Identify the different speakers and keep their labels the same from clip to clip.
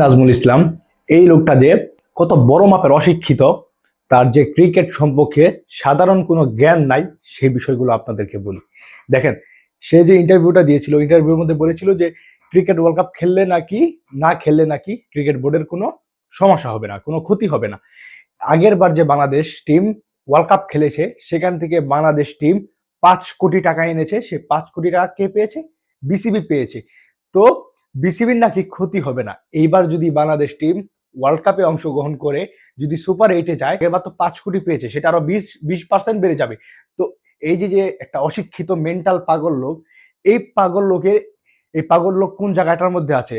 Speaker 1: নাজমুল ইসলাম, এই লোকটা যে কত বড় মাপের অশিক্ষিত, তার যে ক্রিকেট সম্পর্কে সাধারণ কোনো জ্ঞান নাই, সেই বিষয়গুলো আপনাদেরকে বলি। দেখেন, সে যে ইন্টারভিউটা দিয়েছিল ইন্টারভিউর মধ্যে বলেছিল যে, ক্রিকেট ওয়ার্ল্ড কাপ খেললে নাকি, না খেললে নাকি ক্রিকেট বোর্ডের কোনো সমস্যা হবে না, কোনো ক্ষতি হবে না। আগের বার যে বাংলাদেশ টিম ওয়ার্ল্ড কাপ খেলেছে, সেখান থেকে বাংলাদেশ টিম পাঁচ কোটি টাকা এনেছে, সে পাঁচ কোটি টাকা কে পেয়েছে? বিসিবি পেয়েছে। তো বিসিবির নাকি ক্ষতি হবে না। এইবার যদি বাংলাদেশ টিম ওয়ার্ল্ড কাপে অংশগ্রহণ করে, যদি সুপার এইটে যায়, এবার তো পাঁচ কোটি পেয়েছে, সেটা আরও বিশ বিশ পার্সেন্ট বেড়ে যাবে। তো এই যে যে একটা অশিক্ষিত মেন্টাল পাগল লোক, এই পাগল লোকের, এই পাগল লোক কোন জায়গাটার মধ্যে আছে?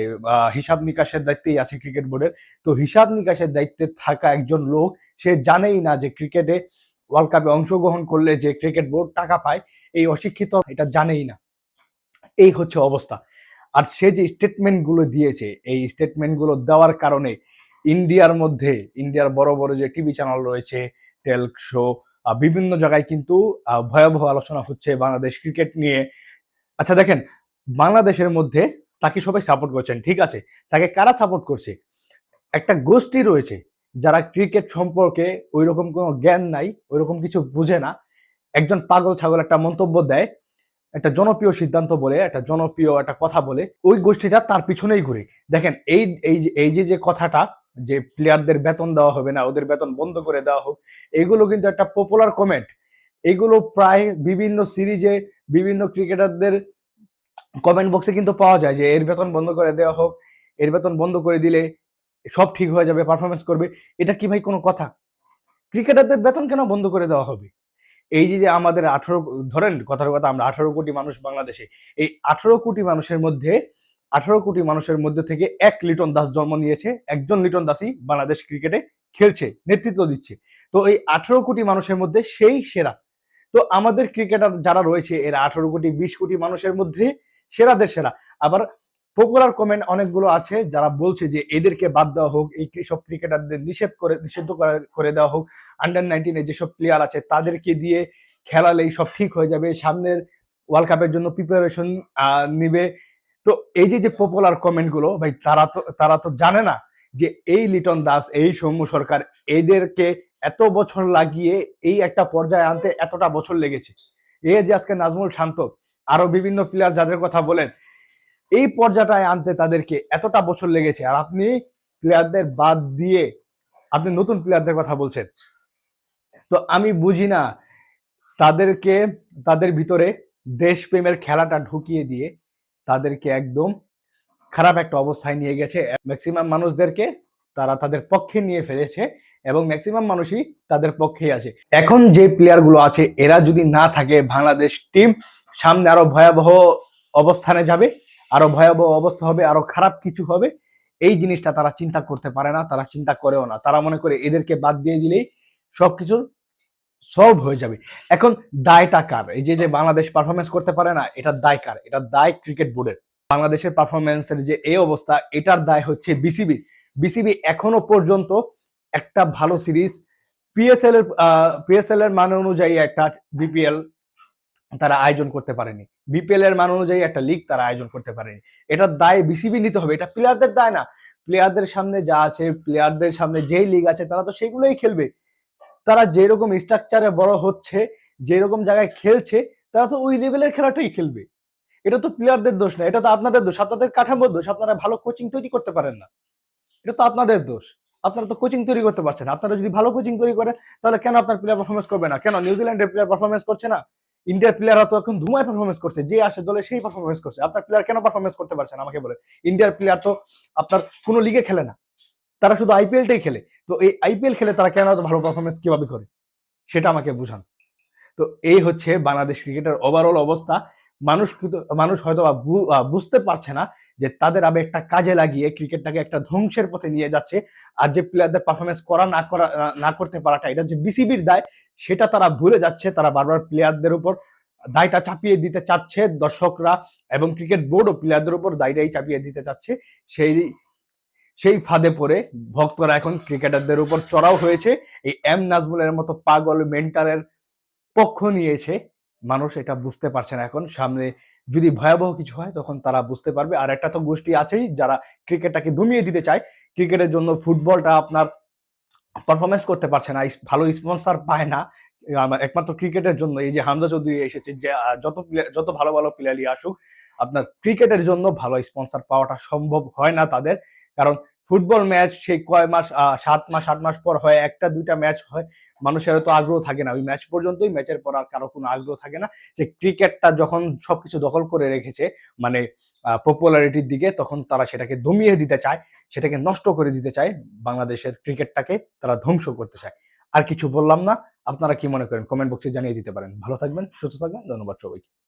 Speaker 1: হিসাব নিকাশের দায়িত্বেই আছে ক্রিকেট বোর্ডের তো হিসাব নিকাশের দায়িত্বে থাকা একজন লোক, সে জানেই না যে ক্রিকেটে ওয়ার্ল্ড কাপে অংশগ্রহণ করলে যে ক্রিকেট বোর্ড টাকা পায়, এই অশিক্ষিত এটা জানেই না। এই হচ্ছে অবস্থা। আর সে যে স্টেটমেন্টগুলো দিয়েছে, এই স্টেটমেন্টগুলো দেওয়ার কারণে ইন্ডিয়ার মধ্যে ইন্ডিয়ার বড় বড় যে টিভি চ্যানেল রয়েছে টেলক শো বিভিন্ন জায়গায় কিন্তু ভয়াবহ আলোচনা হচ্ছে বাংলাদেশ ক্রিকেট নিয়ে। আচ্ছা দেখেন, বাংলাদেশের মধ্যে তাকে সবাই সাপোর্ট করছেন, ঠিক আছে? তাকে কারা সাপোর্ট করছে? একটা গোষ্ঠী রয়েছে, যারা ক্রিকেট সম্পর্কে ওই রকম কোনো জ্ঞান নাই ওই রকম কিছু বুঝে না। একজন পাগল ছাগল একটা মন্তব্য দেয় একটা জনপ্রিয় সিদ্ধান্ত বলে, একটা জনপ্রিয় একটা কথা বলে, ওই গোষ্ঠীটা তার পিছনেই ঘুরে। দেখেন, এই এই যে- যে কথাটা যে প্লেয়ারদের বেতন দেওয়া হবে না, ওদের বেতন বন্ধ করে দেওয়া হোক, এগুলো কিন্তু একটা পপুলার কমেন্ট এগুলো প্রায় বিভিন্ন সিরিজে বিভিন্ন ক্রিকেটারদের কমেন্ট বক্সে কিন্তু পাওয়া যায় যে, এর বেতন বন্ধ করে দেওয়া হোক, এর বেতন বন্ধ করে দিলে সব ঠিক হয়ে যাবে পারফরমেন্স করবে। এটা কি ভাই কোনো কথা? ক্রিকেটারদের বেতন কেন বন্ধ করে দেওয়া হবে? এই যে যে আমাদের আঠারো, ধরেন কথার কথা আমরা আঠারো কোটি মানুষ বাংলাদেশে, এই আঠারো কোটি মানুষের মধ্যে, আঠারো কোটি মানুষের মধ্যে থেকে এক লিটন দাস জন্ম নিয়েছে, একজন লিটন দাসই বাংলাদেশ ক্রিকেটে খেলছে, নেতৃত্ব দিচ্ছে। তো এই আঠারো কোটি মানুষের মধ্যে সেই সেরা। তো আমাদের ক্রিকেটার যারা রয়েছে, এরা আঠারো কোটি, বিশ কোটি মানুষের মধ্যে সেরাদের সেরা। আবার পপুলার কমেন্ট অনেকগুলো আছে, যারা বলছে যে এদেরকে বাদ দেওয়া হোক, এই সব ক্রিকেটারদের নিষেধ করে, নিষিদ্ধ করে- দেওয়া হোক আন্ডার নাইনটিনে যেসব প্লেয়ার আছে, তাদেরকে দিয়ে খেলালেই সব ঠিক হয়ে যাবে, সামনের ওয়ার্ল্ড কাপের জন্য প্রিপারেশন নিবে। তো এই যে যে পপুলার কমেন্টগুলো, ভাই, তারা তো তারা তো জানে না যে এই লিটন দাস, এই সৌম্য সরকার, এদেরকে এত বছর লাগিয়ে এই একটা পর্যায়ে আনতে এতটা বছর লেগেছে। এ যে আজকে নাজমুল শান্ত, আরও বিভিন্ন প্লেয়ার যাদের কথা বলেন এই পর্যায়টায় আনতে তাদেরকে এতটা বছর লেগেছে। আর আপনি প্লেয়ারদের বাদ দিয়ে আপনি নতুন প্লেয়ারদের কথা বলছেন। তো আমি বুঝি না, তাদেরকে, তাদের ভিতরে দেশপ্রেমের খেলাটা ঢুকিয়ে দিয়ে তাদেরকে একদম খারাপ একটা অবস্থায় নিয়ে গেছে। ম্যাক্সিমাম মানুষদেরকে তারা তাদের পক্ষে নিয়ে ফেলেছে এবং ম্যাক্সিমাম মানুষই তাদের পক্ষেই আছে। এখন যে প্লেয়ারগুলো আছে, এরা যদি না থাকে, বাংলাদেশ টিম সামনে আরও ভয়াবহ অবস্থানে যাবে। আরও ভয়াবহ অবস্থা হবে, আরও খারাপ কিছু হবে, এই জিনিসটা তারা চিন্তা করতে পারে না, তারা চিন্তা করেও না। তারা মনে করে এদেরকে বাদ দিয়ে দিলেই সবকিছু সলভ হয়ে যাবে। এখন দায়টা কার? এই যে যে বাংলাদেশ পারফরমেন্স করতে পারে না, এটা দায় কার? এটা দায় ক্রিকেট বোর্ডের বাংলাদেশের পারফরমেন্সের যে এই অবস্থা, এটার দায় হচ্ছে বিসিবি বিসিবি এখনও পর্যন্ত একটা ভালো সিরিজ পিএসএল এর পিএসএল এর মান অনুযায়ী একটা বিপিএল তারা আয়োজন করতে পারেনি। বিপিএল এর মান অনুযায়ী একটা লিগ তারা আয়োজন করতে পারেনি। এটার দায় বিসিবি নিতে হবে, এটা প্লেয়ারদের দায় না। প্লেয়ারদের সামনে যা আছে প্লেয়ারদের সামনে যেই লিগ আছে, তারা তো সেগুলোই খেলবে। তারা যেরকম স্ট্রাকচারে বড় হচ্ছে, যেরকম জায়গায় খেলছে, তারা তো ওই লেভেলের খেলাটাই খেলবে। এটা তো প্লেয়ারদের দোষ না, এটা তো আপনাদের দোষ। আপনাদের কাঠামোর দোষ, আপনারা ভালো কোচিং তৈরি করতে পারেন না। এটা তো আপনাদের দোষ। আপনারা তো কোচিং তৈরি করতে পারছেন। আপনারা যদি ভালো কোচিং তৈরি করেন, তাহলে কেন আপনার প্লেয়ার পারফরমেন্স করবে না? কেন নিউজিল্যান্ডের প্লেয়ার পারফরমেন্স করছে না? ইন্ডিয়ার প্লেয়াররা তো এখন ধুমায় পারফরমেন্স করছে, যে আসে দলে সেই পারফরমেন্স করছে। আপনার প্লেয়ার কেন পারফরমেন্স করতে পারছেন আমাকে বলে। ইন্ডিয়ার প্লেয়ার তো আপনার কোনো লিগে খেলে না। তারা শুধু আইপিএলটাই খেলে। তো এই আইপিএল খেলে তারা কেন ভালো পারফরমেন্স কীভাবে করে? সেটা আমাকে বুঝান। তো এই হচ্ছে বাংলাদেশ ক্রিকেটের ওভারঅল অবস্থা। মানুষ মানুষ হয়তো বুঝতে পারছে না যে তাদের আবেগটা কাজে লাগিয়ে ক্রিকেটটাকে একটা ধ্বংসের পথে নিয়ে যাচ্ছে। আর যে প্লেয়ারদের পারফরমেন্স করা না করা, না করতে পারাটা, এটা যে বিসিবির দায়, সেটা তারা ভুলে যাচ্ছে। তারা বারবার প্লেয়ারদের উপর দায়টা চাপিয়ে দিতে চাচ্ছে, দর্শকরা এবং ক্রিকেট বোর্ডও প্লেয়ারদের উপর দায়টাই চাপিয়ে দিতে চাচ্ছে। সেই সেই ফাঁদে পড়ে ভক্তরা এখন ক্রিকেটারদের উপর চড়াও হয়েছে। এই এম নাজমুলের মতো পাগল মেন্টালের পক্ষ নিয়েছে। মানুষ এটা বুঝতে পারছে না। এখন সামনে যদি ভয়াবহ কিছু হয়, তখন তারা বুঝতে পারবে। আর একটা তো গোষ্ঠী আছেই, যারা ক্রিকেটটাকে দমিয়ে দিতে চায়। ক্রিকেটের জন্য ফুটবলটা আপনার পারফরমেন্স করতে পারছে না। ভালো স্পন্সর পায় না। একমাত্র ক্রিকেটের জন্য। এই যে হামজা চৌধুরী এসেছে, যে যত যত ভালো ভালো প্লেয়ারই আসুক, আপনার ক্রিকেটের জন্য ভালো স্পন্সর পাওয়াটা সম্ভব হয় না তাদের। কারণ ফুটবল ম্যাচ সেই কয় মাস সাত মাস, আট মাস পর হয়, একটা, দুইটা ম্যাচ হয় মানুষের তো আগ্রহ থাকে না। ওই ম্যাচ পর্যন্তই, ম্যাচের পর আর কারও কোনো আগ্রহ থাকে না। যে ক্রিকেটটা যখন সবকিছু দখল করে রেখেছে মানে পপুলারিটির দিকে, তখন তারা সেটাকে দমিয়ে দিতে চায়, সেটাকে নষ্ট করে দিতে চায়, বাংলাদেশের ক্রিকেটটাকে তারা ধ্বংস করতে চায়। আর কিছু বললাম না, আপনারা কি মনে করেন? কমেন্ট বক্সে জানিয়ে দিতে পারেন। ভালো থাকবেন, সুস্থ থাকবেন, ধন্যবাদ সবাইকে।